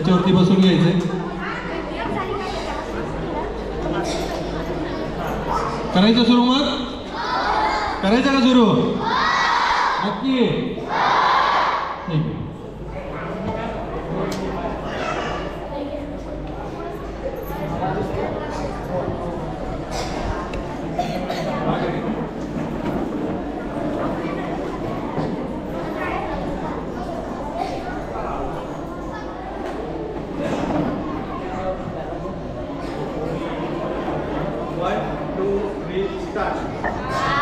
त्याच्यावरती बसून घ्यायचे करायचं सुरू मग? करायचं का सुरू? नक्की. ठीक Universitário.